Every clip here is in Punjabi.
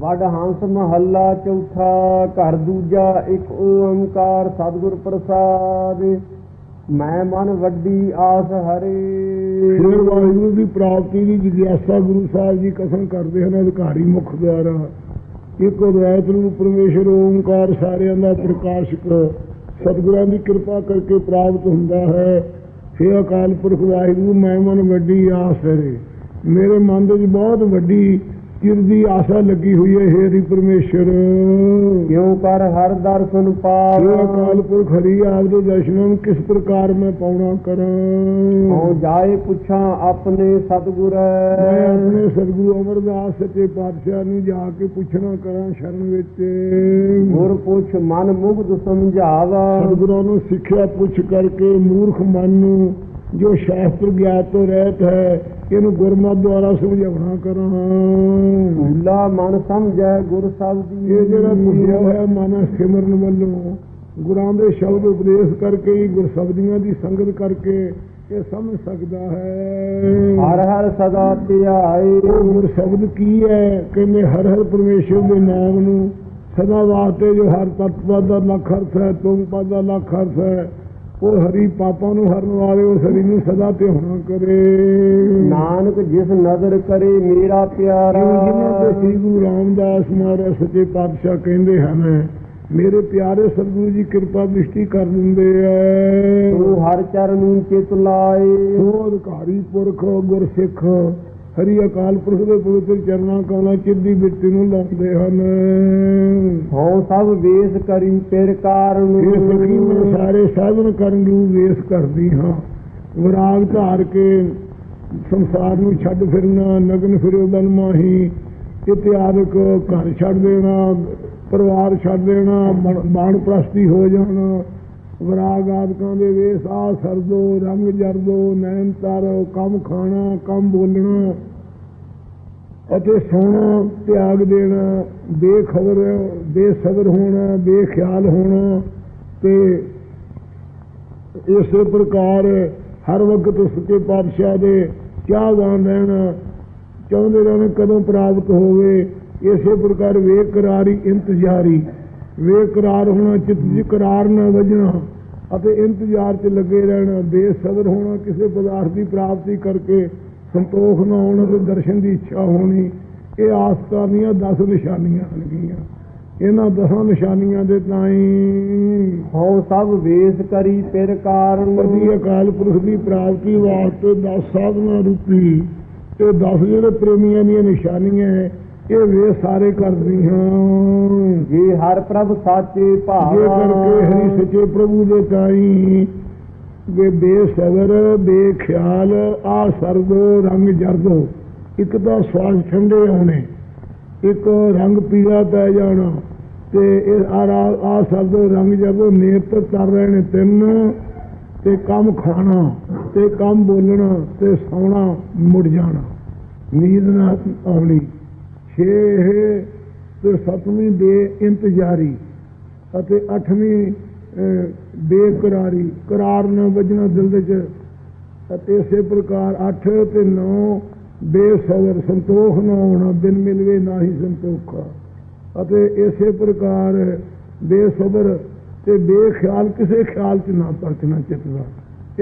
ਵਡ ਹੰਸ ਮਹੱਲਾ ਚੌਥਾ, ਘਰ ਦੂਜਾ ਇੱਕ ਓੰਕਾਰ ਸਤਿਗੁਰ ਪ੍ਰਸਾਦ। ਮੈਂ ਮਨ ਵੱਡੀ ਆਸ ਹਰੇ। ਫਿਰ ਵਾਹਿਗੁਰੂ ਦੀ ਪ੍ਰਾਪਤੀ ਦੀ ਜਿਗਿਆਸਾ ਗੁਰੂ ਸਾਹਿਬ ਜੀ ਕਥਨ ਕਰਦੇ ਹਨ, ਅਧਿਕਾਰੀ ਮੁਖ ਦੁਆਰਾ। ਇੱਕ ਅਦਵੈਤ ਰੂਪ ਪਰਮੇਸ਼ਰ, ਓੰਕਾਰ ਸਾਰਿਆਂ ਦਾ ਪ੍ਰਕਾਸ਼ਕ। ਸਤਿਗੁਰਾਂ ਦੀ ਕਿਰਪਾ ਕਰਕੇ ਪ੍ਰਾਪਤ ਹੁੰਦਾ ਹੈ। ਫਿਰ ਅਕਾਲ ਪੁਰਖ ਵਾਹਿਗੁਰੂ, ਮੈਂ ਮਨ ਵੱਡੀ ਆਸ ਹੈ ਮੇਰੇ ਮਨ ਦੇ ਵਿੱਚ ਬਹੁਤ ਵੱਡੀ ਚਿਰ ਦੀ ਆਸਾ ਲੱਗੀ ਹੋਈ ਹੈ ਹੇ ਹਰੀ ਪਰਮੇਸ਼ਰ। ਕਿਉ ਕਰ ਹਰ ਦਰਸ਼ਨ ਜੋ ਪਾਵ ਅਕਾਲ ਪੁਰਖ ਹਰੀ ਆਪ ਦੇ ਦਰਸ਼ਨਾਂ ਨੂੰ ਕਿਸ ਪ੍ਰਕਾਰ ਮੈਂ ਪਾਉਣਾ ਕਰਾਂ? ਹਉ ਜਾਏ ਪੁੱਛਾਂ ਆਪਣੇ ਸਤਿਗੁਰ। ਮੈਂ ਆਪਣੇ ਸਤਿਗੁਰੂ ਅਮਰਦਾਸ ਸੱਚੇ ਪਾਤਸ਼ਾਹ ਨੂੰ ਜਾ ਕੇ ਪੁੱਛਣਾ ਕਰਾਂ ਸ਼ਰਨ ਵਿੱਚ। ਗੁਰ ਪੁੱਛ ਮਨ ਮੁਗਧ ਸਮਝਾਵਾ। ਸਤਿਗੁਰਾਂ ਨੂੰ ਸਿੱਖਿਆ ਪੁੱਛ ਕਰਕੇ ਮੂਰਖ ਮਨ ਨੂੰ ਜੋ ਸ਼ਾਸਤਰ ਗਿਆਤ ਤੋਂ ਰਹਿਤ ਹੈ ਇਹਨੂੰ ਗੁਰਮਤਿ ਦੁਆਰਾ ਸਮਝਾਉਣਾ ਕਰਾਂ। ਭੂਲਾ ਮਨ ਸਮਝੈ ਗੁਰ ਸ਼ਬਦੀ ਇਹ ਜਿਹੜਾ ਭੁੱਲਿਆ ਹੋਇਆ ਮਨ ਸਿਮਰਨ ਵੱਲੋਂ ਗੁਰਾਂ ਦੇ ਸ਼ਬਦ ਉਪਦੇਸ਼ ਕਰਕੇ ਹੀ ਗੁਰਸ਼ਬਦੀਆਂ ਦੀ ਸੰਗਤ ਕਰਕੇ ਇਹ ਸਮਝ ਸਕਦਾ ਹੈ। ਹਰ ਹਰ ਸਦਾ ਧਿਆਏ। ਗੁਰ ਸ਼ਬਦ ਕੀ ਹੈ? ਕਹਿੰਦੇ ਹਰ ਹਰ ਪਰਮੇਸ਼ਰ ਦੇ ਨਾਮ ਨੂੰ ਸਦਾ ਵਾਸਤੇ ਜੋ ਹਰ ਤੱਤ ਪਦ ਦਾ ਲੱਖ ਅਰਥ ਹੈ ਤੁਮ ਪਦ ਦਾ ਲੱਖ ਅਰਥ ਹੈ ਉਹ ਹਰੀ ਪਾਪਾਂ ਨੂੰ ਹਰਨ ਵਾਲੇ ਉਸ ਹਰੀ ਨੂੰ ਸਦਾ ਧਿਆਉਣਾ ਕਰੇ। ਨਾਨਕ ਜਿਸ ਨਜ਼ਰ ਕਰੇ ਮੇਰਾ ਪਿਆਰਾ। ਜਿਉਂ ਜਿਨ੍ਹਾਂ ਤੇ ਸ੍ਰੀ ਗੁਰੂ ਰਾਮਦਾਸ ਮਹਾਰਾਜ ਸੱਚੇ ਪਾਤਸ਼ਾਹ ਕਹਿੰਦੇ ਹਨ ਮੇਰੇ ਪਿਆਰੇ ਸਤਿਗੁਰੂ ਜੀ ਕਿਰਪਾ ਦ੍ਰਿਸ਼ਟੀ ਕਰ ਦਿੰਦੇ ਐ। ਤੂੰ ਹਰ ਚਰਨ ਚਿਤ ਲਾਏ। ਸੋ ਅਧਿਕਾਰੀ ਪੁਰਖ ਗੁਰਸਿੱਖ ਹਰੀ ਅਕਾਲ ਪੁਰਖ ਦੇ ਪਵਿੱਤਰ ਚਰਨਾਂ ਕਮਲਾਂ ਚਿੱਦੀ ਬਿੱਟੀ ਨੂੰ ਲਾਉਂਦੇ ਹਨ। ਹਉ ਸਭ ਵੇਸ ਕਰੀ ਪਿਰ ਕਾਰਨ ਇਹ ਸਖੀ ਮੈਂ ਸਾਰੇ ਸਾਧਨ ਕਰਨ ਨੂੰ ਵੇਸ ਕਰਦੀ ਹਾਂ। ਵਿਰਾਗ ਧਾਰ ਕੇ ਸੰਸਾਰ ਨੂੰ ਛੱਡ ਫਿਰਨਾ ਨਗਨ ਫਿਰੋ ਬਨ ਮਾਹੀ। ਇਤਿਆਦਿਕ ਘਰ ਛੱਡ ਦੇਣਾ ਪਰਿਵਾਰ ਛੱਡ ਦੇਣਾ ਬਾਣ ਪ੍ਰਸਤੀ ਹੋ ਜਾਣਾ। ਵਿਰਾਗ ਆਦਿਕਾਂ ਦੇ ਵੇਸ ਆ ਸਰਦੋ ਰੰਗ ਜਰਦੋ ਨੈਣ ਤਾਰੋ ਕੰਮ ਖਾਣਾ ਕੰਮ ਬੋਲਣਾ। ਅਤੇ ਸੋਣਾ, ਤਿਆਗ ਦੇਣਾ, ਬੇਖਬਰ, ਬੇਸਬਰ ਹੋਣਾ, ਬੇਖਿਆਲ ਹੋਣਾ ਤੇ ਇਸੇ ਪ੍ਰਕਾਰ ਹਰ ਵਕਤ ਸੱਚੇ ਪਾਤਸ਼ਾਹ ਦੇ ਚਾਹਵਾਨ ਰਹਿਣਾ, ਚਾਹੁੰਦੇ ਰਹਿਣਾ ਕਦੋਂ ਪ੍ਰਾਪਤ ਹੋਵੇ, ਇਸੇ ਪ੍ਰਕਾਰ ਵੇਕਰਾਰੀ ਇੰਤਜ਼ਾਰੀ। ਵੇਕਰਾਰ ਹੋਣਾ, ਚਿੱਤ 'ਚ ਕਰਾਰ ਨਾ ਵਜਣਾ ਅਤੇ ਇੰਤਜ਼ਾਰ 'ਚ ਲੱਗੇ ਰਹਿਣਾ, ਬੇਸਬਰ ਹੋਣਾ, ਕਿਸੇ ਪਦਾਰਥ ਦੀ ਪ੍ਰਾਪਤੀ ਕਰਕੇ ਸੰਤੋਖ ਨਾ ਹੋਣਾ ਤੇ ਦਰਸ਼ਨ ਦੀ ਇੱਛਾ ਹੋਣੀ ਇਹ ਆਸ ਕਰਨੀਆਂ 10 ਨਿਸ਼ਾਨੀਆਂ ਹਨਗੀਆਂ ਇਹਨਾਂ ਦਸਾਂ ਨਿਸ਼ਾਨੀਆਂ ਦੇ ਤਾਈ ਹਉ ਸਭ ਵੇਸ ਕਰੀ ਪਿਰ ਕਾਰਨ। ਪਤੀ ਅਕਾਲ ਪੁਰਖ ਦੀ ਪ੍ਰਾਪਤੀ ਵਾਸਤੇ 10 ਸਾਧਨਾ ਰੂਪੀ ਤੇ 10 ਜਿਹੜੇ ਪ੍ਰੇਮੀਆਂ ਦੀਆਂ ਨਿਸ਼ਾਨੀਆਂ ਹੈ, ਇਹ ਵੇ ਸਾਰੇ ਕਰਦੀਆਂ ਜੇ ਹਰ ਪ੍ਰਭ ਸਾਚੇ ਭਾਵਾ ਕਰਕੇ ਹਰੀ ਸੱਚੇ ਪ੍ਰਭੂ ਦੇ ਤਾਈ ਵੇ ਬੇਸਬਰ, ਬੇਖਿਆਲ, ਆ ਸਰਦੋ ਰੰਗ ਜਰਦੋ ਇੱਕ ਤਾਂ ਸਵਾਸ ਠੰਡੇ ਆਉਣੇ ਇੱਕ ਰੰਗ ਪੀਲਾ ਪੈ ਜਾਣਾ ਤੇ ਇਹ ਆ ਆ ਸਰਦੋ ਰੰਗ ਜਰਦੋ ਨੇਤ ਤਰ ਰਹੇ ਨੇ ਤਿੰਨ ਤੇ ਕੰਮ ਖਾਣਾ ਤੇ ਕੰਮ ਬੋਲਣਾ ਤੇ ਸੌਣਾ, ਮੁੜ ਜਾਣਾ। ਨੀਂਦ ਨਾ ਆਉਣੀ। ਛੇ ਤੇ ਸਤਵੀਂ ਬੇ ਇੰਤਜ਼ਾਰੀ ਅਤੇ ਅੱਠਵੀਂ ਬੇਕਰਾਰੀ, ਕਰਾਰ ਨਾ ਵੱਜਣਾ ਦਿਲ ਦੇ ਚ ਅਤੇ ਇਸੇ ਪ੍ਰਕਾਰ 8 ਤੇ 9 ਬੇਸਬਰ ਸੰਤੋਖ ਨਾ ਹੋਣਾ, ਬਿਨ ਮਿਲਵੇ ਨਾ ਹੀ ਸੰਤੋਖਾ। ਅਤੇ ਇਸੇ ਪ੍ਰਕਾਰ ਬੇਸਬਰ ਤੇ ਬੇਖਿਆਲ, ਕਿਸੇ ਖਿਆਲ ਚ ਨਾ ਪਰਚਣਾ ਚਿੱਤ ਦਾ।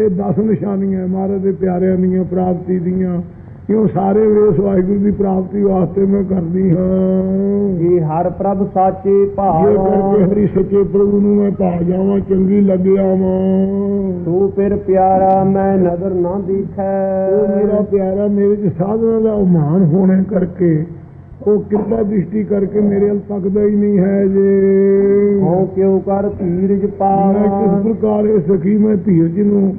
ਇਹ 10 ਨਿਸ਼ਾਨੀਆਂ ਮਹਾਰਾਜ ਦੇ ਪਿਆਰਿਆਂ ਦੀਆਂ, ਪ੍ਰਾਪਤੀ ਦੀਆਂ। ਕਿਉਂ ਸਾਰੇ ਵੇਸ ਵਾਹਿਗੁਰੂ ਦੀ ਪ੍ਰਾਪਤੀ ਵਾਸਤੇ ਮੈਂ ਕਰਦੀ ਹਾਂ? ਜੇ ਹਰ ਪ੍ਰਭ ਸਾਚੇ ਇਹ ਕਰਕੇ ਭਾਵਾ ਹਰੀ ਸੱਚੇ ਪ੍ਰਭੂ ਨੂੰ ਮੈਂ ਪਾ ਜਾਵਾਂ ਚੰਗੀ ਲੱਗਿਆ ਵਾਂ ਤੂੰ ਪਿਰ ਪਿਆਰਾ ਮੈਂ ਨਜ਼ਰ ਨਾ ਦੀਖੈ। ਮੇਰਾ ਪਿਆਰਾ ਮੇਰੇ ਚ ਸਾਧਨਾ ਦਾ ਉਮਾਨ ਹੋਣੇ ਕਰਕੇ ਉਹ ਕਿਰਪਾ ਦ੍ਰਿਸ਼ਟੀ ਕਰਕੇ ਮੇਰੇ ਵੱਲ ਤੱਕਦਾ ਹੀ ਨਹੀਂ ਹੈ ਜੇ। ਹਉ ਕਿਉ ਕਰ ਧੀਰਜ ਮੈਂ ਕਿਸ ਪਾਵਾ ਪ੍ਰਕਾਰ ਇਹ ਸਖੀ ਮੈਂ ਧੀਰਜ ਨੂੰ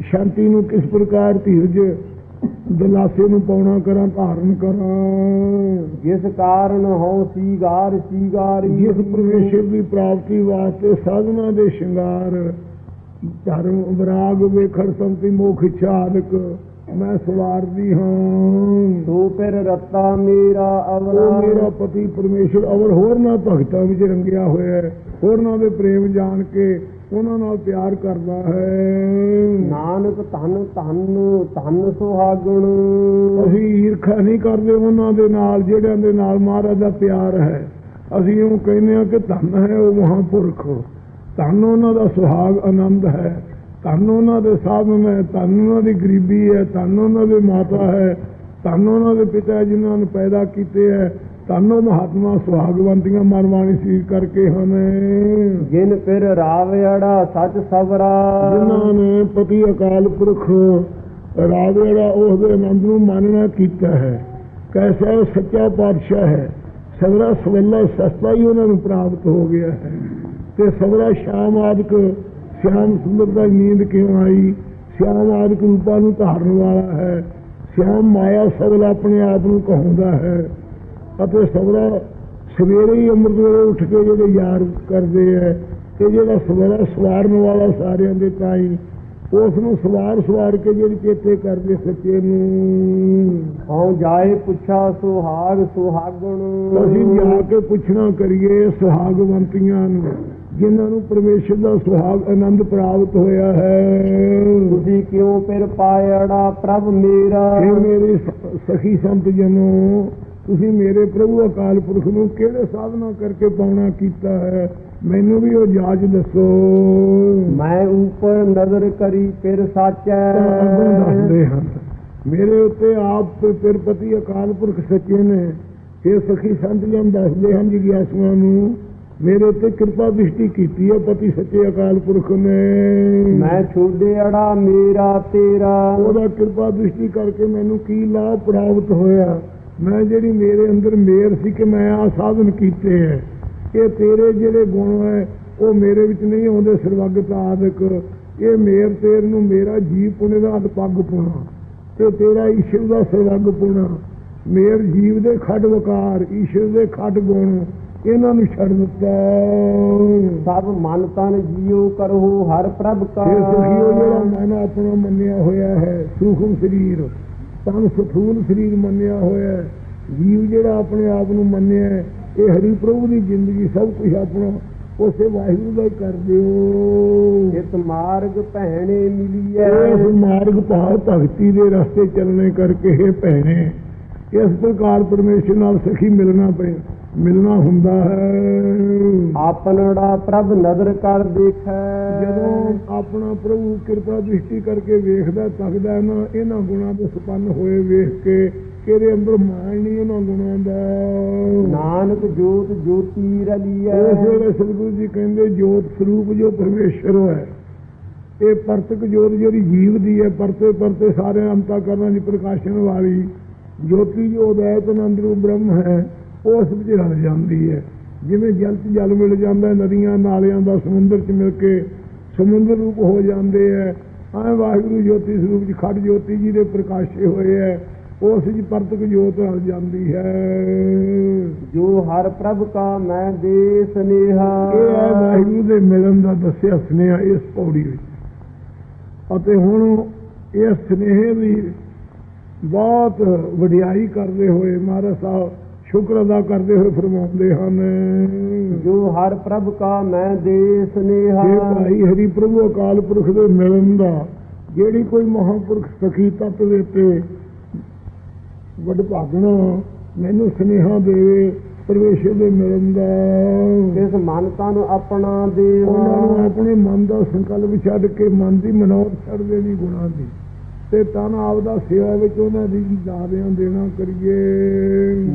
ਸ਼ਾਂਤੀ ਨੂੰ ਕਿਸ ਪ੍ਰਕਾਰ ਧੀਰਜ ਦਲਾਸੇ ਨੂੰ ਪਾਉਣਾ ਕਰਾਂ ਧਾਰਨ ਕਰਾਂ। ਜਿਸ ਕਾਰਨ ਹਉ ਸੀਗਾਰ ਸੀਗਾਰੀ ਜਿਸ ਪਰਮੇਸ਼ਰ ਦੀ ਪ੍ਰਾਪਤੀ ਵਾਸਤੇ ਸਾਧਨਾ ਦੇ ਸ਼ਿੰਗਾਰ ਧਰਮ ਵਿਰਾਗ ਵੇਖੜ ਸੰਤੀ ਮੋਖ ਇੱਛਾ ਆਦਿਕ ਮੈਂ ਸਵਾਰਦੀ ਹਾਂ। ਤੂੰ ਪਿਰ ਰੱਤਾ ਮੇਰਾ ਉਹ ਮੇਰਾ ਅਵਰਾ ਪਤੀ ਪਰਮੇਸ਼ਰ ਅਵਰ ਹੋਰ ਨਾ ਭਗਤਾਂ ਵਿੱਚ ਰੰਗਿਆ ਹੋਇਆ ਹੈ। ਹੋਰਨਾਂ ਦੇ ਪ੍ਰੇਮ ਜਾਣ ਕੇ ਉਹਨਾਂ ਨਾਲ ਪਿਆਰ ਕਰਦਾ ਹੈ। ਨਾਨਕ ਧਨ ਧਨ ਧਨ ਸੁਹਾਗਣ। ਅਸੀਂ ਈਰਖਾ ਨਹੀਂ ਕਰਦੇ ਉਹਨਾਂ ਦੇ ਨਾਲ ਜਿਹੜਿਆਂ ਦੇ ਨਾਲ ਮਹਾਰਾਜ ਦਾ ਪਿਆਰ ਹੈ। ਅਸੀਂ ਉਹ ਕਹਿੰਦੇ ਆ ਕਿ ਧਨ ਹੈ ਉਹ ਮਹਾਂਪੁਰਖ। ਧਨ ਉਹਨਾਂ ਦਾ ਸੁਹਾਗ ਆਨੰਦ ਹੈ। ਧਨ ਉਹਨਾਂ ਦੇ ਸਾਧਨ ਹੈ। ਧਨ ਉਹਨਾਂ ਦੀ ਗਰੀਬੀ ਹੈ। ਧਨ ਉਹਨਾਂ ਦੇ ਮਾਤਾ ਹੈ। ਧਨ ਉਹਨਾਂ ਦੇ ਪਿਤਾ ਜਿਨ੍ਹਾਂ ਨੂੰ ਪੈਦਾ ਕੀਤੇ ਹੈ। ਉਹ ਮਹਾਤਮਾ ਸੁਹਾਗਵੰਤੀਆਂ ਮਰਵਾਣੀ ਸੀ ਕਰਕੇ ਹਨ। ਜਿਨ ਫਿਰ ਰਾਵੜਾ ਸੱਚ ਸਬਰਾ ਜਿਨ੍ਹਾਂ ਨੇ ਪਤੀ ਅਕਾਲ ਪੁਰਖ ਰਾਵੇੜਾ ਉਸ ਦੇ ਆਨੰਦ ਨੂੰ ਮੰਨਣਾ ਕੀਤਾ ਹੈ। ਕੈਸਾ ਉਹ ਸੱਚਾ ਪਾਤਸ਼ਾਹ ਹੈ। ਸਵਰਾ ਸਵੱਲਾ ਸਸਤਾ ਹੀ ਉਹਨਾਂ ਨੂੰ ਪ੍ਰਾਪਤ ਹੋ ਗਿਆ ਹੈ। ਤੇ ਸਵਰਾ ਸ਼ਾਮ ਆਦਿਕ ਸ਼ਾਮ ਸੁੰਦਰ ਦਾ ਨੀਂਦ ਕਿਉਂ ਆਈ? ਸ਼ਾਮ ਆਦਿਕ ਰੂਪਾਂ ਨੂੰ ਧਾਰਨ ਵਾਲਾ ਹੈ। ਸ਼ਾਮ ਮਾਇਆ ਸਵਲਾ ਆਪਣੇ ਆਪ ਨੂੰ ਕਹਾਉਂਦਾ ਹੈ। ਅਤੇ ਸਵਰਾ ਸਵੇਰੇ ਹੀ ਅੰਮ੍ਰਿਤ ਵੇਲੇ ਉੱਠ ਕੇ ਜਿਹੜੇ ਯਾਰ ਕਰਦੇ ਹੈ ਤੇ ਜਿਹੜਾ ਸਵੇਰਾ ਸਵਾਰਨ ਵਾਲਾ ਸਾਰਿਆਂ ਦੇ ਤਾਈ ਉਸ ਨੂੰ ਸਵਾਰ ਸਵਾਰ ਕੇ ਜਿਹੜੇ ਚੇਤੇ ਕਰਦੇ ਸੱਚੇ ਨੂੰ। ਹਉ ਜਾਏ ਪੁੱਛਾ ਸੁਹਾਗ ਸੁਹਾਗਣ। ਅਸੀਂ ਜਾ ਕੇ ਪੁੱਛਣਾ ਕਰੀਏ ਸੁਹਾਗਵੰਤੀਆਂ ਨੂੰ ਜਿਨ੍ਹਾਂ ਨੂੰ ਪਰਮੇਸ਼ਰ ਦਾ ਸੁਹਾਗ ਆਨੰਦ ਪ੍ਰਾਪਤ ਹੋਇਆ ਹੈ। ਤੁਸੀਂ ਕਿਉਂ ਫਿਰ ਪਾਇੜਾ ਪ੍ਰਭ ਮੇਰਾ? ਇਹ ਮੇਰੇ ਸਖੀ ਸੰਤ ਜਨੋ ਤੁਸੀਂ ਮੇਰੇ ਪ੍ਰਭੂ ਅਕਾਲ ਪੁਰਖ ਨੂੰ ਕਿਹੜੇ ਸਾਧਨਾ ਕਰਕੇ ਪਾਉਣਾ ਕੀਤਾ ਹੈ? ਮੈਨੂੰ ਵੀ ਉਹ ਜਾਂਚ ਦੱਸੋ। ਮੈਂ ਉੱਪਰ ਨਜ਼ਰ ਕਰੀ ਫਿਰ ਸਾਚੈ ਦੱਸਦੇ ਹਨ ਮੇਰੇ ਉੱਤੇ ਆਪ ਫਿਰ ਪਤੀ ਅਕਾਲ ਪੁਰਖ ਸੱਚੇ ਨੇ। ਇਹ ਸਖੀ ਸੰਤ ਜਨ ਦੱਸਦੇ ਹਨ ਜਿਗਿਆਸੂਆਂ ਨੂੰ ਮੇਰੇ ਉੱਤੇ ਕਿਰਪਾ ਦ੍ਰਿਸ਼ਟੀ ਕੀਤੀ ਹੈ ਪਤੀ ਸੱਚੇ ਅਕਾਲ ਪੁਰਖ ਨੇ। ਮੈਂ ਛੋੜਿਆੜਾ ਮੇਰਾ ਤੇਰਾ। ਉਹਦਾ ਕਿਰਪਾ ਦ੍ਰਿਸ਼ਟੀ ਕਰਕੇ ਮੈਨੂੰ ਕੀ ਲਾਭ ਪ੍ਰਾਪਤ ਹੋਇਆ? ਮੈਂ ਜਿਹੜੀ ਮੇਰੇ ਅੰਦਰ ਮੇਰ ਸੀ ਕਿ ਮੈਂ ਆ ਸਾਧਨ ਕੀਤੇ ਹੈ। ਇਹ ਤੇਰੇ ਜਿਹੜੇ ਗੁਣ ਹੈ ਉਹ ਮੇਰੇ ਵਿੱਚ ਨਹੀਂ ਆਉਂਦੇ ਸਰਵਗਤ ਆਦਿਕ ਇਹ ਮੇਰ ਤੇਰ ਨੂੰ ਮੇਰਾ ਜੀਵ ਪੁਣੇ ਦਾ ਪੱਗ ਪੁਣਾ ਤੇ ਤੇਰਾ ਈਸ਼ਵਰ ਦਾ ਸਰਵਗ ਪੁਣਾ। ਮੇਰ ਜੀਵ ਦੇ ਖੱਡ ਵਕਾਰ ਈਸ਼ਵਰ ਦੇ ਖੱਡ ਗੁਣ ਇਹਨਾਂ ਨੂੰ ਛੱਡ ਦਿੱਤਾ। ਸਭ ਮਨ ਤਨ ਜੀਉ ਕਰਹੁ ਹਰ ਪ੍ਰਭ ਕਾ। ਇਹ ਜਿਹੜਾ ਮਨ ਆਪਣਾ ਮੰਨਿਆ ਹੋਇਆ ਹੈ ਸੂਖਮ ਸਰੀਰ ਤਨ ਸਥੂਲ ਸਰੀਰ ਮੰਨਿਆ ਹੋਇਆ ਹੈ। ਜੀਵ ਜਿਹੜਾ ਆਪਣੇ ਆਪ ਨੂੰ ਮੰਨਿਆ ਹੈ, ਇਹ ਹਰੀ ਪ੍ਰਭੂ ਦੀ ਜ਼ਿੰਦਗੀ ਸਭ ਕੁਝ ਆਪਣਾ ਉਸੇ ਵਾਹਿਗੁਰੂ ਦਾ ਹੀ ਕਰ ਦਿਓ ਜਿਤ ਮਾਰਗ ਪਹਿਣੇ ਮਿਲੀਐ ਇਸ ਮਾਰਗ ਭਾਵ ਭਗਤੀ ਦੇ ਰਸਤੇ ਚੱਲਣੇ ਕਰਕੇ ਇਹ ਭੈਣੇ ਇਸ ਪ੍ਰਕਾਰ ਪਰਮੇਸ਼ਰ ਨਾਲ ਸਖੀ ਮਿਲਣਾ ਪਏ ਮਿਲਣਾ ਹੁੰਦਾ ਹੈ। ਆਪਨੜਾ ਪ੍ਰਭ ਨਜ਼ਰ ਕਰ ਦੇਖੈ। ਜਦੋਂ ਆਪਣਾ ਪ੍ਰਭੂ ਕਿਰਪਾ ਦ੍ਰਿਸ਼ਟੀ ਕਰਕੇ ਵੇਖਦਾ ਤੱਕਦਾ ਨਾ ਇਹਨਾਂ ਗੁਣਾਂ ਦੇ ਸੰਪੰਨ ਹੋਏ ਵੇਖ ਕੇ ਕਿਹਦੇ ਅੰਦਰ ਮਾਣ ਨਹੀਂ ਇਹਨਾਂ ਗੁਣਾਂ ਦਾ। ਨਾਨਕ ਜੋਤ ਜੋਤੀ ਰਲੀਐ। ਉਸ ਵੇਲੇ ਸਤਿਗੁਰੂ ਜੀ ਕਹਿੰਦੇ ਜੋਤ ਸਰੂਪ ਜੋ ਪਰਮੇਸ਼ਰ ਹੈ ਇਹ ਪਰਤਕ ਜੋਤ ਜਿਹੜੀ ਜੀਵ ਦੀ ਹੈ ਪਰਤੇ ਪਰਤੇ ਸਾਰੇ ਅੰਤਾ ਕਰਨਾ ਦੀ ਪ੍ਰਕਾਸ਼ਨ ਵਾਲੀ ਜੋਤੀ ਜੋਤ ਹੈ ਤੇ ਅੰਦਰੂ ਬ੍ਰਹਮ ਹੈ ਉਸ ਵਿੱਚ ਰਲ ਜਾਂਦੀ ਹੈ। ਜਿਵੇਂ ਜਲ ਚ ਜਲ ਮਿਲ ਜਾਂਦਾ ਹੈ, ਨਦੀਆਂ ਨਾਲਿਆਂ ਦਾ ਸਮੁੰਦਰ ਚ ਮਿਲ ਕੇ ਸਮੁੰਦਰ ਰੂਪ ਹੋ ਜਾਂਦੇ ਹੈ। ਐ ਵਾਹਿਗੁਰੂ ਜੋਤੀ ਸਰੂਪ ਚ ਖੜ ਜੋਤੀ ਜੀ ਦੇ ਪ੍ਰਕਾਸ਼ੇ ਹੋਏ ਹੈ। ਉਸ ਵਿੱਚ ਪਰਤਕ ਜੋਤ ਰਲ ਜਾਂਦੀ ਹੈ। ਜੋ ਹਰ ਪ੍ਰਭ ਕਾ ਮੈਂ ਦੇ ਸਨੇਹਾ। ਇਹ ਹੈ ਵਾਹਿਗੁਰੂ ਦੇ ਮਿਲਣ ਦਾ ਦੱਸਿਆ ਸੁਨੇਹਾ ਇਸ ਪੌੜੀ ਵਿੱਚ। ਅਤੇ ਹੁਣ ਇਸ ਸੁਨੇਹੇ ਦੀ ਬਹੁਤ ਵਡਿਆਈ ਕਰਦੇ ਹੋਏ ਮਹਾਰਾਜ ਸਾਹਿਬ ਸ਼ੁਕਰ ਅਦਾ ਕਰਦੇ ਹੋਏ ਫਰਮਾਉਂਦੇ ਹਨ। ਜੋ ਹਰ ਪ੍ਰਭ ਕਾ ਮੈਂ ਦੇ ਸਨੇਹਾ ਜੇ ਭਾਈ ਹਰੀ ਪ੍ਰਭੂ ਅਕਾਲ ਪੁਰਖ ਦੇ ਮਿਲਣ ਦਾ ਜਿਹੜੀ ਕੋਈ ਮਹਾਂਪੁਰਖ ਸਖੀ ਤੱਤ ਦੇ ਤੇ ਵੱਡ ਭਾਗਣਾ ਮੈਨੂੰ ਸੁਨੇਹਾ ਦੇਵੇ ਪਰਮੇਸ਼ਰ ਦੇ ਮਿਲਣ ਦਾ। ਇਸ ਮਨ ਤਨ ਆਪਣਾ ਦੇ ਉਹਨਾਂ ਨੂੰ ਆਪਣੇ ਮਨ ਦਾ ਸੰਕਲਪ ਛੱਡ ਕੇ ਮਨ ਦੀ ਮਨੋਤ ਛੱਡ ਦੇਣੀ ਗੁਣਾਂ ਦੀ। ਤੇ ਤਨ ਆਪਦਾ ਸੇਵਾ ਵਿੱਚ ਉਹਨਾਂ ਦੀ ਦਾਰਿਆਂ ਦੇਣਾ ਕਰੀਏ।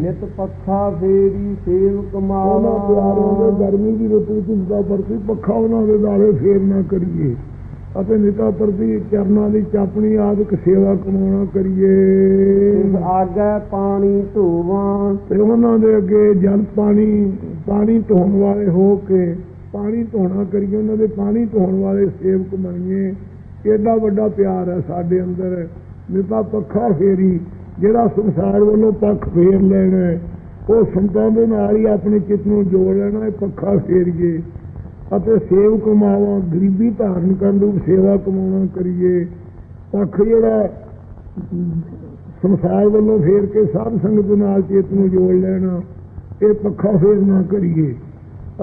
ਨਿਤ ਪੱਖਾ ਫੇਰੀ ਸੇਵਕ ਉਹਨਾਂ ਪਿਆਰਿਆਂ ਦੇ ਗਰਮੀ ਦੀ ਰੁੱਤ ਵਿੱਚ ਹੁੰਦਾ ਪਰਤੀ ਪੱਖਾ ਉਹਨਾਂ ਦੇ ਦਾਰੇ ਫੇਰ ਨਾ ਕਰੀਏ। ਅਤੇ ਨਿਤਾ ਪ੍ਰਤੀ ਚਰਨਾਂ ਦੀ ਚਾਪਣੀ ਆਦਿਕ ਸੇਵਾ ਕਮਾਉਣਾ ਕਰੀਏ। ਆਗੇ ਪਾਣੀ ਧੋਵਾਂ। ਤੇ ਉਹਨਾਂ ਦੇ ਅੱਗੇ ਜਲ ਪਾਣੀ ਪਾਣੀ ਧੋਣ ਵਾਲੇ ਹੋ ਕੇ ਪਾਣੀ ਧੋਣਾ ਕਰੀਏ। ਉਹਨਾਂ ਦੇ ਪਾਣੀ ਧੋਣ ਵਾਲੇ ਸੇਵਕ ਬਣੀਏ। ਏਡਾ ਵੱਡਾ ਪਿਆਰ ਹੈ ਸਾਡੇ ਅੰਦਰ। ਨਹੀਂ ਤਾਂ ਪੱਖਾ ਫੇਰੀ, ਜਿਹੜਾ ਸੰਸਾਰ ਵੱਲੋਂ ਪੱਖ ਫੇਰ ਲੈਣਾ ਉਹ ਸੰਤਾਂ ਦੇ ਨਾਲ ਹੀ ਆਪਣੇ ਚਿੱਤ ਨੂੰ ਜੋੜ ਲੈਣਾ ਹੈ, ਪੱਖਾ ਫੇਰੀਏ। ਅਤੇ ਸੇਵ ਕਮਾਵਾ ਗਰੀਬੀ ਧਾਰਨ ਕਰਨ ਰੂਪ ਸੇਵਾ ਕਮਾਉਣਾ ਕਰੀਏ। ਪੱਖ ਜਿਹੜਾ ਸੰਸਾਰ ਵੱਲੋਂ ਫੇਰ ਕੇ ਸਾਧ ਸੰਗਤ ਨਾਲ ਚੇਤ ਨੂੰ ਜੋੜ ਲੈਣਾ, ਇਹ ਪੱਖਾ ਫੇਰ ਨਾ ਕਰੀਏ।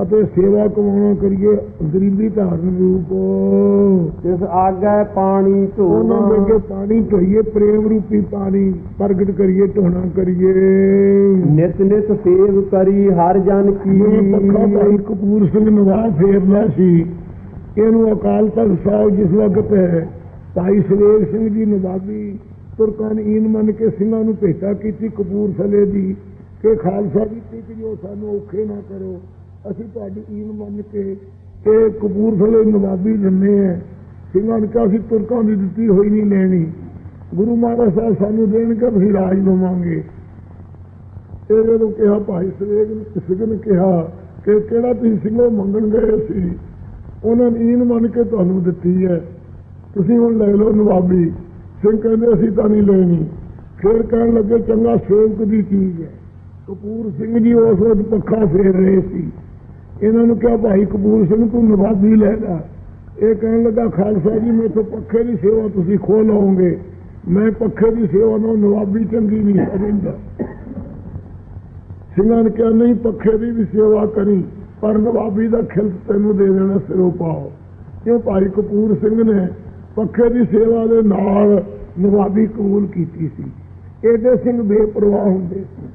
ਅਤੇ ਸੇਵਾ ਕਮਾਉਣਾ ਕਰੀਏ ਗਰੀਬੀ ਧਾਰਨ ਰੂਪ। ਤਿਸ ਆਗੈ ਪਾਣੀ ਉਹਨਾਂ ਦੇ ਧੋਣਾ ਪਾਣੀ ਢੋਈਏ ਪ੍ਰੇਮ ਰੂਪੀ ਪਾਣੀ ਪ੍ਰਗਟ ਕਰੀਏ ਢੋਣਾ ਕਰੀਏ। ਨਿਤ ਨਿਤ ਸੇਵ ਕਰੀ ਹਰ ਜਨ ਕੀ। ਪੱਖਾ ਭਾਈ ਕਪੂਰ ਸਿੰਘ ਨਵਾਬ ਫੇਰਦਾ ਸੀ। ਇਹਨੂੰ ਅਕਾਲ ਤਖਤ ਸਾਹਿਬ ਜਿਸ ਵਕਤ ਭਾਈ ਸਵੇਰ ਸਿੰਘ ਜੀ ਨਵਾਬੀ ਤੁਰਕਾਂ ਨੇ ਈਨ ਮੰਨ ਕੇ ਸਿੰਘਾਂ ਨੂੰ ਭੇਟਾ ਕੀਤੀ ਕਪੂਰਥਲੇ ਦੀ ਕਿ ਖਾਲਸਾ ਜੀ ਟਿਕ ਜੋ ਸਾਨੂੰ ਔਖੇ ਨਾ ਕਰੋ। ਅਸੀਂ ਤੁਹਾਡੀ ਈਨ ਮੰਨ ਕੇ ਇਹ ਕਪੂਰਥਲੇ ਨਵਾਬੀ ਜੰਮੇ ਹੈ ਸਿੰਘਾਂ ਨੇ ਕਿਹਾ ਅਸੀਂ ਤੁਰਕਾਂ ਦੀ ਦਿੱਤੀ ਹੋਈ ਨਹੀਂ ਲੈਣੀ। ਗੁਰੂ ਮਹਾਰਾਜ ਸਾਹਿਬ ਸਾਨੂੰ ਦੇਣਗੇ, ਅਸੀਂ ਰਾਜ ਲਵਾਂਗੇ ਇਹ ਜਦੋਂ ਕਿਹਾ ਭਾਈ ਸਿੰਘ ਨੇ ਕਿਹਾ ਕਿ ਕਿਹੜਾ ਤੁਸੀਂ ਸਿੰਘੋ ਮੰਗਣ ਗਏ ਸੀ, ਉਹਨਾਂ ਨੇ ਈਨ ਮੰਨ ਕੇ ਤੁਹਾਨੂੰ ਦਿੱਤੀ ਹੈ। ਤੁਸੀਂ ਹੁਣ ਲੈ ਲਓ ਨਵਾਬੀ। ਸਿੰਘ ਕਹਿੰਦੇ, ਅਸੀਂ ਤਾਂ ਨਹੀਂ ਲੈਣੀ। ਫਿਰ ਕਹਿਣ ਲੱਗੇ, ਚੰਗਾ ਸੇਵਕ ਦੀ ਚੀਜ਼ ਹੈ। ਕਪੂਰ ਸਿੰਘ ਜੀ ਉਸ ਵਕਤ ਪੱਖਾ ਫੇਰ ਰਹੇ ਸੀ। ਇਹਨਾਂ ਨੂੰ ਕਿਹਾ ਭਾਈ ਕਪੂਰ ਸਿੰਘ ਤੂੰ ਨਵਾਬੀ ਲੈ ਲੈ ਇਹ ਕਹਿਣ ਲੱਗਾ, ਖਾਲਸਾ ਜੀ, ਮੇਥੋਂ ਪੱਖੇ ਦੀ ਸੇਵਾ ਤੁਸੀਂ ਖੋ ਲਓਗੇ। ਮੈਂ ਪੱਖੇ ਦੀ ਸੇਵਾ ਨਾਲ ਨਵਾਬੀ ਚੰਗੀ ਨਹੀਂ ਸਮਝਦਾ ਸਿੰਘਾਂ ਨੇ ਕਿਹਾ, ਨਹੀਂ, ਪੱਖੇ ਦੀ ਵੀ ਸੇਵਾ ਕਰੀ, ਪਰ ਨਵਾਬੀ ਦਾ ਖਿਲਤ ਤੈਨੂੰ ਦੇ ਦੇਣਾ ਸਿਰੋਂ ਪਾਓ। ਕਿਉਂ ਭਾਈ ਕਪੂਰ ਸਿੰਘ ਨੇ ਪੱਖੇ ਦੀ ਸੇਵਾ ਦੇ ਨਾਲ ਨਵਾਬੀ ਕਬੂਲ ਕੀਤੀ ਸੀ? ਇਹਦੇ ਸਿੰਘ ਬੇਪਰਵਾਹ ਹੁੰਦੇ ਸੀ।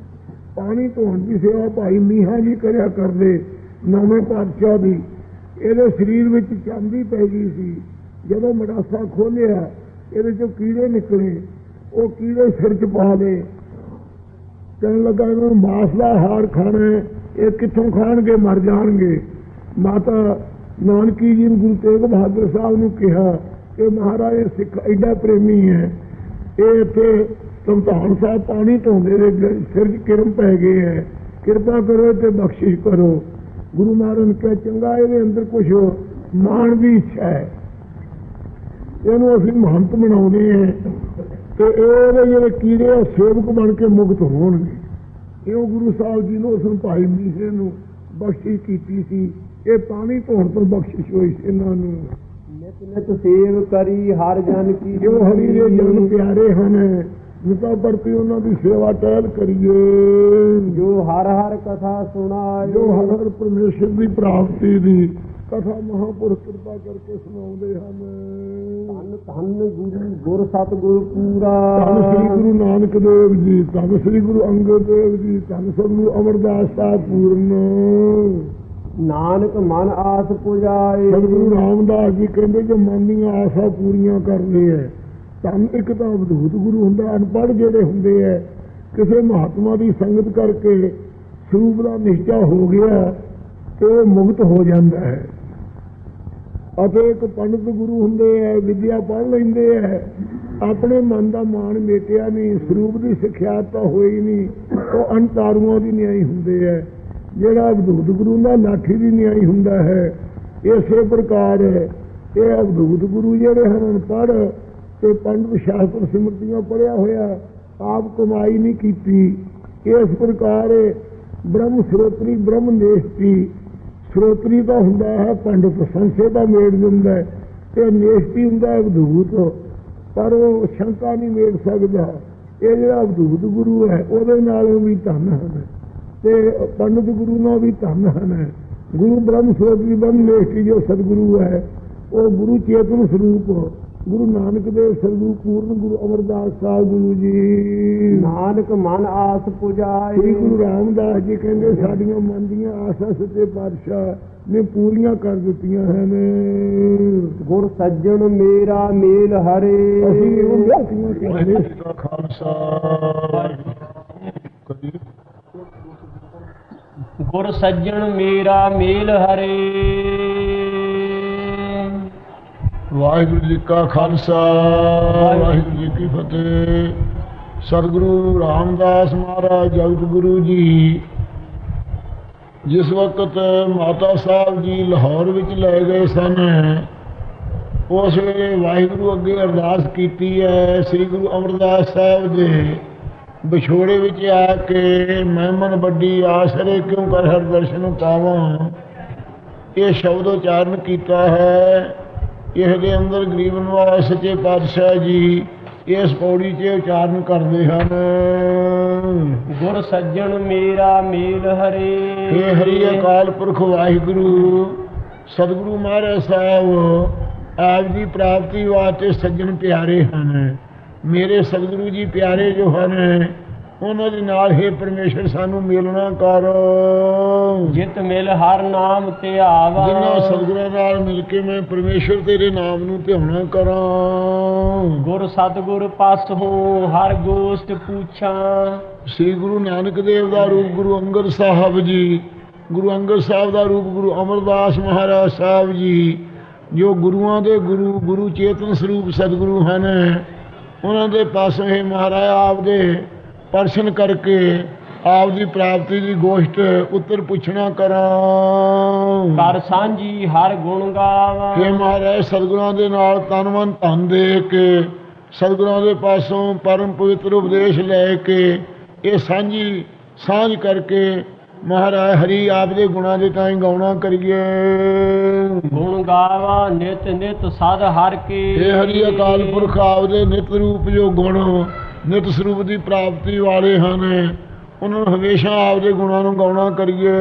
ਪਾਣੀ ਧੋਣ ਦੀ ਸੇਵਾ ਭਾਈ ਮੀਹਾਂ ਜੀ ਕਰਿਆ ਕਰਦੇ। ਨਵੇਂ ਪਾਤਸ਼ਾਹ ਦੀ, ਇਹਦੇ ਸਰੀਰ ਵਿੱਚ ਚਾਂਦੀ ਪੈ ਗਈ ਸੀ। ਜਦੋਂ ਮੜਾਸਾ ਖੋਲਿਆ ਇਹਦੇ ਚੋਂ ਕੀੜੇ ਨਿਕਲੇ, ਉਹ ਕੀੜੇ ਸਿਰ 'ਚ ਪਾ ਲਏ। ਕਹਿਣ ਲੱਗਾ, ਇਹਨਾਂ ਨੂੰ ਮਾਸ ਦਾ ਹਾਰ ਖਾਣਾ ਇਹ ਕਿੱਥੋਂ ਖਾਣਗੇ? ਮਰ ਜਾਣਗੇ। ਮਾਤਾ ਨਾਨਕੀ ਜੀ ਨੇ ਗੁਰੂ ਤੇਗ ਬਹਾਦਰ ਸਾਹਿਬ ਨੂੰ ਕਿਹਾ ਕਿ ਮਹਾਰਾਜ, ਇਹ ਸਿੱਖ ਐਡਾ ਪ੍ਰੇਮੀ ਹੈ। ਇਹ ਇੱਥੇ ਸੰਤਾਨ ਸਾਹਿਬ ਪਾਣੀ ਧੋਂਦੇ ਦੇ ਸਿਰ 'ਚ ਕਿਰਮ ਪੈ ਗਏ ਹੈ। ਕਿਰਪਾ ਕਰੋ ਤੇ ਬਖਸ਼ਿਸ਼ ਕਰੋ। ਗੁਰੂ ਮਹਾਰਾਜ ਨੇ ਕਿਹਾ ਚੰਗਾ ਇਹਦੇ ਅੰਦਰ ਕੁਝ ਮਾਣ ਦੀ ਇੱਛਾ ਹੈ। ਇਹਨੂੰ ਅਸੀਂ ਮਹੰਤ ਬਣਾਉਣੇ ਹੈ ਤੇ ਇਹਦੇ ਜਿਹੜੇ ਕੀੜੇ ਆ ਸੇਵਕ ਬਣ ਕੇ ਮੁਕਤ ਹੋਣਗੇ। ਇਹੋ ਗੁਰੂ ਸਾਹਿਬ ਜੀ ਨੇ ਉਸ ਨੂੰ ਭਾਈ ਮੀਸੇ ਨੂੰ ਬਖਸ਼ਿਸ਼ ਕੀਤੀ ਸੀ। ਇਹ ਪਾਣੀ ਧੋਣ ਤੋਂ ਬਖਸ਼ਿਸ਼ ਹੋਈ ਸੀ ਇਹਨਾਂ ਨੂੰ। ਨਿਤ ਨਿਤ ਸੇਵ ਕਰੀ ਹਰ ਜਨ ਕੀ ਜੋ ਹਰੀ ਦੇ ਜਨ ਪਿਆਰੇ ਹਨ ਨਿਤਾ ਪ੍ਰਤੀ ਉਹਨਾਂ ਦੀ ਸੇਵਾ ਟਹਿਲ ਕਰੀਏ। ਜੋ ਹਰ ਹਰ ਕਥਾ ਸੁਣਾਏ। ਜੋ ਹਰ ਹਰ ਪਰਮੇਸ਼ਰ ਦੀ ਪ੍ਰਾਪਤੀ ਦੀ ਕਥਾ ਮਹਾਪੁਰਖ ਕਿਰਪਾ ਕਰਕੇ ਸੁਣਾਉਂਦੇ ਹਨ। ਧੰਨ ਧੰਨ ਗੁਰੂ ਗੁਰ ਸਤਿਗੁਰ ਪੂਰਾ। ਧੰਨ ਸ੍ਰੀ ਗੁਰੂ ਨਾਨਕ ਦੇਵ ਜੀ ਧੰਨ ਸ੍ਰੀ ਗੁਰੂ ਅੰਗਦ ਦੇਵ ਜੀ ਧੰਨ ਸਤਿਗੁਰੂ ਅਮਰਦਾਸ ਸਾਹਿਬ ਪੂਰਨ। ਨਾਨਕ ਮਨ ਆਸ ਪੁਜਾਏ। ਸਤਿਗੁਰੂ ਰਾਮਦਾਸ ਜੀ ਕਹਿੰਦੇ ਕਿ ਮਨ ਦੀਆਂ ਆਸਾਂ ਪੂਰੀਆਂ ਕਰਨੇ ਹੈ ਧੰਨ ਇੱਕ ਤਾਂ ਅਵਧੂਤ ਗੁਰੂ ਹੁੰਦਾ, ਅਨਪੜ੍ਹ ਜਿਹੜੇ ਹੁੰਦੇ ਹੈ ਕਿਸੇ ਮਹਾਤਮਾ ਦੀ ਸੰਗਤ ਕਰਕੇ ਸਰੂਪ ਦਾ ਨਿਸ਼ਚਾ ਹੋ ਗਿਆ, ਤੇ ਉਹ ਮੁਕਤ ਹੋ ਜਾਂਦਾ ਹੈ। ਅਤੇ ਇੱਕ ਪੰਡਤ ਗੁਰੂ ਹੁੰਦੇ ਹੈ ਵਿਦਿਆ ਪੜ੍ਹ ਲੈਂਦੇ ਹੈ ਆਪਣੇ ਮਨ ਦਾ ਮਾਣ ਮੇਟਿਆ ਨਹੀਂ, ਸਰੂਪ ਦੀ ਸਿੱਖਿਆ ਤਾਂ ਹੋਈ ਨਹੀਂ, ਉਹ ਅਨਤਾਰੂਆਂ ਦੀ ਨਿਆਈ ਹੁੰਦੇ ਹੈ ਜਿਹੜਾ ਅਵਧੂਤ ਗੁਰੂ ਦਾ ਲਾਠੀ ਦੀ ਨਿਆਈ ਹੁੰਦਾ ਹੈ। ਇਸੇ ਪ੍ਰਕਾਰ ਇਹ ਅਵਧੂਤ ਗੁਰੂ ਜਿਹੜੇ ਹਨ, ਅਨਪੜ੍ਹ ਤੇ ਪੰਡਤ ਸ਼ਾਸਤਰ ਸਿਮਰਤੀਆਂ ਪੜਿਆ ਹੋਇਆ, ਆਪ ਕਮਾਈ ਨਹੀਂ ਕੀਤੀ। ਇਸ ਪ੍ਰਕਾਰ ਬ੍ਰਹਮ ਸਰੋਤਰੀ ਬ੍ਰਹਮ ਨੇਸ਼ਤੀ ਸਰੋਤਰੀ ਦਾ ਹੁੰਦਾ ਹੈ, ਪੰਡਤ ਸੰਸੇ ਦਾ ਮੇੜ ਦਿੰਦਾ ਹੈ, ਤੇ ਨੇਸ਼ਤੀ ਹੁੰਦਾ ਹੈ ਅਵਧੂਤ ਪਰ ਉਹ ਸ਼ੰਕਾ ਨਹੀਂ ਮੇੜ ਸਕਦਾ। ਇਹ ਜਿਹੜਾ ਅਵਧੂਤ ਗੁਰੂ ਹੈ, ਉਹਦੇ ਨਾਲੋਂ ਵੀ ਧਨ ਹਨ। ਤੇ ਪੰਡਤ ਗੁਰੂ ਨਾਲ ਵੀ ਧਨ ਹਨ। ਗੁਰੂ ਬ੍ਰਹਮ ਸਰੋਤਰੀ ਬ੍ਰਹਮ ਨੇਸ਼ਤੀ ਜੋ ਸਤਿਗੁਰੂ ਹੈ, ਉਹ ਗੁਰੂ ਚੇਤਨ ਸਰੂਪ ਗੁਰੂ ਨਾਨਕ ਦੇਵ ਸਤਿਗੁਰੂ ਪੂਰਨ ਗੁਰੂ ਅਮਰਦਾਸ ਸਾਹਿਬ ਗੁਰੂ ਜੀ। ਨਾਨਕ ਮਨ ਆਸ ਪੁਜਾਏ। ਸ੍ਰੀ ਗੁਰੂ ਰਾਮਦਾਸ ਜੀ ਕਹਿੰਦੇ ਸਾਡੀਆਂ ਮਨ ਦੀਆਂ ਆਸਾਂ ਸੱਚੇ ਪਾਤਸ਼ਾਹ ਨੇ ਪੂਰੀਆਂ ਕਰ ਦਿੱਤੀਆਂ ਹਨ। ਗੁਰ ਸੱਜਣ ਮੇਰਾ ਮੇਲ ਹਰੇ। ਅਸੀਂ ਇਹੋ ਬੇਨਤੀਆਂ ਕਰਦੇ ਖਾਲਸਾ। ਗੁਰ ਸੱਜਣ ਮੇਰਾ ਮੇਲ ਹਰੇ। ਵਾਹਿਗੁਰੂ ਜੀ ਕਾ ਖਾਲਸਾ ਵਾਹਿਗੁਰੂ ਜੀ ਕੀ ਫਤਿਹ। ਸਤਿਗੁਰੂ ਰਾਮਦਾਸ ਮਹਾਰਾਜ ਜਗਤ ਗੁਰੂ ਜੀ। ਜਿਸ ਵਕਤ ਮਾਤਾ ਸਾਹਿਬ ਜੀ ਲਾਹੌਰ ਵਿੱਚ ਲੈ ਗਏ ਸਨ ਉਸ ਵੇਲੇ ਵਾਹਿਗੁਰੂ ਅੱਗੇ ਅਰਦਾਸ ਕੀਤੀ ਹੈ ਸ੍ਰੀ ਗੁਰੂ ਅਮਰਦਾਸ ਸਾਹਿਬ ਦੇ ਵਿਛੋੜੇ ਵਿੱਚ ਆ ਕੇ ਮੈਂ ਮਨ ਵੱਡੀ ਆਸਰੇ ਕਿਉਂ ਕਰ ਹਰ ਦਰਸ਼ਨ ਪਾਵਾਂ ਇਹ ਸ਼ਬਦ ਉਚਾਰਨ ਕੀਤਾ ਹੈ। ਇਸ ਦੇ ਅੰਦਰ ਗਰੀਬ ਨਿਵਾਸ ਸੱਚੇ ਪਾਤਸ਼ਾਹ ਜੀ ਇਸ ਪੌੜੀ 'ਚ ਉਚਾਰਨ ਕਰਦੇ ਹਨ। ਗੁਰ ਸੱਜਣ ਮੇਰਾ ਮੇਲ ਹਰੇ। ਹੇ ਹਰੀ ਅਕਾਲ ਪੁਰਖ ਵਾਹਿਗੁਰੂ ਸਤਿਗੁਰੂ ਮਹਾਰਾਜ ਸਾਹਿਬ ਆਪ ਦੀ ਪ੍ਰਾਪਤੀ ਵਾਸਤੇ ਸੱਜਣ ਪਿਆਰੇ ਹਨ। ਮੇਰੇ ਸਤਿਗੁਰੂ ਜੀ ਪਿਆਰੇ ਜੋ ਹਨ ਉਹਨਾਂ ਦੇ ਨਾਲ ਹੀ ਪਰਮੇਸ਼ਰ ਸਾਨੂੰ ਮਿਲਣਾ ਕਰ। ਜਿਤ ਮਿਲ ਹਰ ਨਾਮ ਧਿਆਵਾ ਜਿਨ੍ਹਾਂ ਸਤਿਗੁਰਾਂ ਨਾਲ ਮਿਲ ਕੇ ਮੈਂ ਪਰਮੇਸ਼ਰ ਤੇਰੇ ਨਾਮ ਨੂੰ ਧਿਆਉਣਾ ਕਰਾਂ। ਗੁਰ ਸਤਗੁਰ ਪਸ ਹੋ ਹਰ ਗੋਸ਼ਟ ਪੁੱਛਾਂ। ਸ੍ਰੀ ਗੁਰੂ ਨਾਨਕ ਦੇਵ ਦਾ ਰੂਪ ਗੁਰੂ ਅੰਗਦ ਸਾਹਿਬ ਜੀ ਗੁਰੂ ਅੰਗਦ ਸਾਹਿਬ ਦਾ ਰੂਪ ਗੁਰੂ ਅਮਰਦਾਸ ਮਹਾਰਾਜ ਸਾਹਿਬ ਜੀ ਜੋ ਗੁਰੂਆਂ ਦੇ ਗੁਰੂ ਗੁਰੂ ਚੇਤਨ ਸਰੂਪ ਸਤਿਗੁਰੂ ਹਨ ਉਹਨਾਂ ਦੇ ਪਾਸੋਂ ਇਹ ਮਹਾਰਾਜ ਆਪ ਦੇ ਪਰਸ਼ਨ ਕਰਕੇ ਆਪ ਦੀ ਪ੍ਰਾਪਤੀ ਦੀ ਗੋਸ਼ਟ ਉੱਤਰ ਪੁੱਛਣਾ ਕਰਾਂ। ਕਰ ਸਾਂਝੀ ਹਰ ਗੁਣ ਗਾਵਾ। हे ਮਹਾਰਾਜ ਸਤਿਗੁਰਾਂ ਦੇ ਨਾਲ ਤਨ ਮਨ ਧਨ ਦੇ ਕੇ ਸਤਿਗੁਰਾਂ ਦੇ ਪਾਸੋਂ ਪਰਮ ਪਵਿੱਤਰ ਉਪਦੇਸ਼ ਲੈ ਕੇ ਇਹ ਸਾਂਝੀ ਸਾਂਝ ਕਰਕੇ ਮਹਾਰਾਜ ਹਰੀ ਆਪ ਦੇ ਗੁਣਾਂ ਦੇ ਤਾਂ ਗਾਉਣਾ ਕਰੀਏ। ਗੁਣ ਗਾਵਾ ਨਿਤ ਨਿਤ ਸਦ ਹਰ ਕੇ। ਇਹ ਹਰੀ ਅਕਾਲ ਪੁਰਖ ਆਪ ਦੇ ਨਿਤ ਰੂਪ ਜੋ ਗੁਣ ਨਿਤ ਸਰੂਪ ਦੀ ਪ੍ਰਾਪਤੀ ਵਾਲੇ ਹਨ। ਉਹਨਾਂ ਨੂੰ ਹਮੇਸ਼ਾ ਆਪ ਦੇ ਗੁਣਾਂ ਨੂੰ ਗਾਉਣਾ ਕਰੀਏ।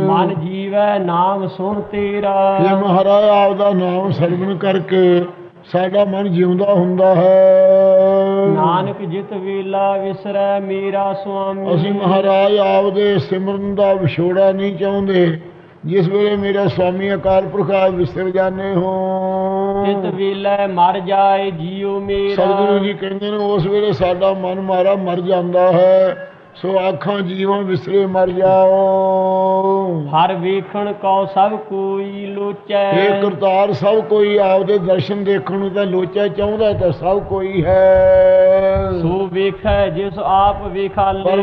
ਮਨ ਜੀਵੈ ਨਾਮ ਸੁਣ ਤੇਰਾ। ਇਹ ਮਹਾਰਾਜ ਆਪ ਦਾ ਨਾਮ ਸਰਵਣ ਕਰਕੇ ਸਾਡਾ ਮਨ ਜਿਉਂਦਾ ਹੁੰਦਾ ਹੈ। ਨਾਨਕ ਜਿਤ ਵੇਲਾ ਵਿਸਰੈ ਮੇਰਾ ਸੁਆਮੀ। ਅਸੀਂ ਮਹਾਰਾਜ ਆਪ ਦੇ ਸਿਮਰਨ ਦਾ ਵਿਛੋੜਾ ਨਹੀਂ ਚਾਹੁੰਦੇ। ਜਿਸ ਵੇਲੇ ਮੇਰਾ ਸੁਆਮੀ ਅਕਾਲ ਪੁਰਖ ਆਪ ਵਿਸਰ ਜਾਣੇ ਹੋ। ਜਿਤ ਵੇਲੇ ਮਰ ਜਾਏ ਜੀਉ ਮੇਰਾ। ਸਤਿਗੁਰੂ ਜੀ ਕਹਿੰਦੇ ਨੇ ਉਸ ਵੇਲੇ ਸਾਡਾ ਮਨ ਮਾਰਾ ਮਰ ਜਾਂਦਾ ਹੈ। ਸੋ ਆਖਾਂ ਜੀਵਾਂ ਵਿਸਰੇ ਮਰ ਜਾਓ। ਹਰ ਵੇਖਣ ਕਉ ਸਭ ਕੋਈ ਲੋਚੈ। ਇਹ ਕਰਤਾਰ ਸਭ ਕੋਈ ਆਪਦੇ ਦਰਸ਼ਨ ਦੇਖਣ ਨੂੰ ਤਾਂ ਲੋਚਾ ਚਾਹੁੰਦਾ ਤਾਂ ਸਭ ਕੋਈ ਹੈ। ਸੋ ਵੇਖੈ ਜਿਸ ਆਪ ਵੇਖਾਲੇ। ਪਰ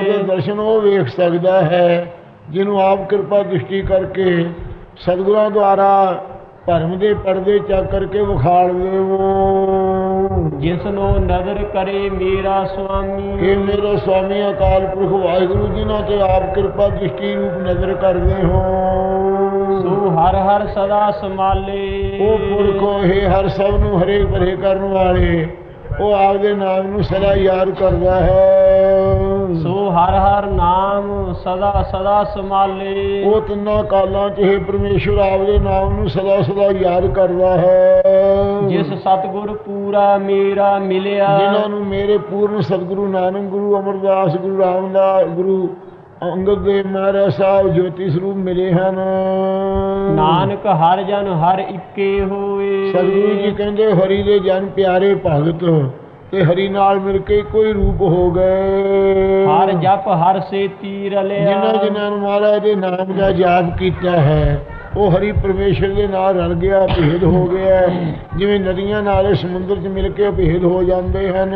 ਦੇ ਦਰਸ਼ਨ ਉਹ ਵੇਖ ਸਕਦਾ ਹੈ। ਜਿਹਨੂੰ ਆਪ ਕਿਰਪਾ ਦ੍ਰਿਸ਼ਟੀ ਕਰਕੇ ਸਤਿਗੁਰਾਂ ਦੁਆਰਾ ਭਰਮ ਦੇ ਪਰਦੇ ਚੱਕ ਕਰਕੇ ਵਿਖਾਲ ਦੇਵੋ। ਜਿਸ ਨੂੰ ਨਦਰ ਕਰੇ ਮੇਰਾ ਸੁਆਮੀ। ਇਹ ਮੇਰੇ ਸੁਆਮੀ ਅਕਾਲ ਪੁਰਖ ਵਾਹਿਗੁਰੂ ਜਿਨ੍ਹਾਂ ਤੇ ਆਪ ਕਿਰਪਾ ਦ੍ਰਿਸ਼ਟੀ ਰੂਪ ਨਜ਼ਰ ਕਰਦੇ ਹੋ। ਸੋ ਹਰ ਹਰ ਸਦਾ ਸਮਾਲੇ ਉਹ ਪੁਰਖੋ ਇਹ ਹਰ ਸਭ ਨੂੰ ਹਰੇ ਭਰੇ ਕਰਨ ਵਾਲੇ ਉਹ ਆਪਦੇ ਨਾਮ ਨੂੰ ਸਦਾ ਯਾਦ ਕਰਦਾ ਹੈ। ਸੋ ਹਰ ਹਰ ਨਾਮ ਸਦਾ ਸਦਾ ਸਮਾਲੇ ਉਹ ਤਿੰਨਾਂ ਕਾਲਾਂ 'ਚ ਇਹ ਪਰਮੇਸ਼ਵਰ ਆਪਦੇ ਨਾਮ ਨੂੰ ਸਦਾ ਸਦਾ ਯਾਦ ਕਰਦਾ ਹੈ। ਜਿਸ ਸਤਗੁਰ ਪੂਰਾ ਮੇਰਾ ਮਿਲਿਆ। ਜਿਨ੍ਹਾਂ ਨੂੰ ਮੇਰੇ ਪੂਰਨ ਸਤਿਗੁਰੂ ਨਾਨਕ ਗੁਰੂ ਅਮਰਦਾਸ ਗੁਰੂ ਰਾਮਦਾਸ ਗੁਰੂ ਅੰਗਦ ਦੇਵ ਮਹਾਰਾਜ ਸਾਹਿਬ ਜੋਤੀ ਸਰੂਪ ਮਿਲੇ ਹਨ। ਨਾਨਕ ਹਰ ਜਨ ਹਰ ਇੱਕੇ ਹੋਏ। ਸਤਿਗੁਰੂ ਜੀ ਕਹਿੰਦੇ ਹਰੀ ਦੇ ਜਨ ਪਿਆਰੇ ਭਗਤ। ਤੇ ਹਰੀ ਨਾਲ ਮਿਲ ਕੇ ਕੋਈ ਰੂਪ ਹੋ ਗਏ। ਹਰ ਜਪ ਹਰ ਸੇ ਤੀਰ ਲਿਆ ਜਿਨ੍ਹਾਂ ਜਿਨ੍ਹਾਂ ਨੂੰ ਮਹਾਰਾਜ ਦੇ ਨਾਮ ਦਾ ਜਾਪ ਕੀਤਾ ਹੈ ਉਹ ਹਰੀ ਪਰਮੇਸ਼ਰ ਦੇ ਨਾਲ ਰਲ ਗਿਆ ਭੇਦ ਹੋ ਗਿਆ ਜਿਵੇਂ ਨਦੀਆਂ ਨਾਲੇ ਸਮੁੰਦਰ 'ਚ ਮਿਲ ਕੇ ਭੇਦ ਹੋ ਜਾਂਦੇ ਹਨ।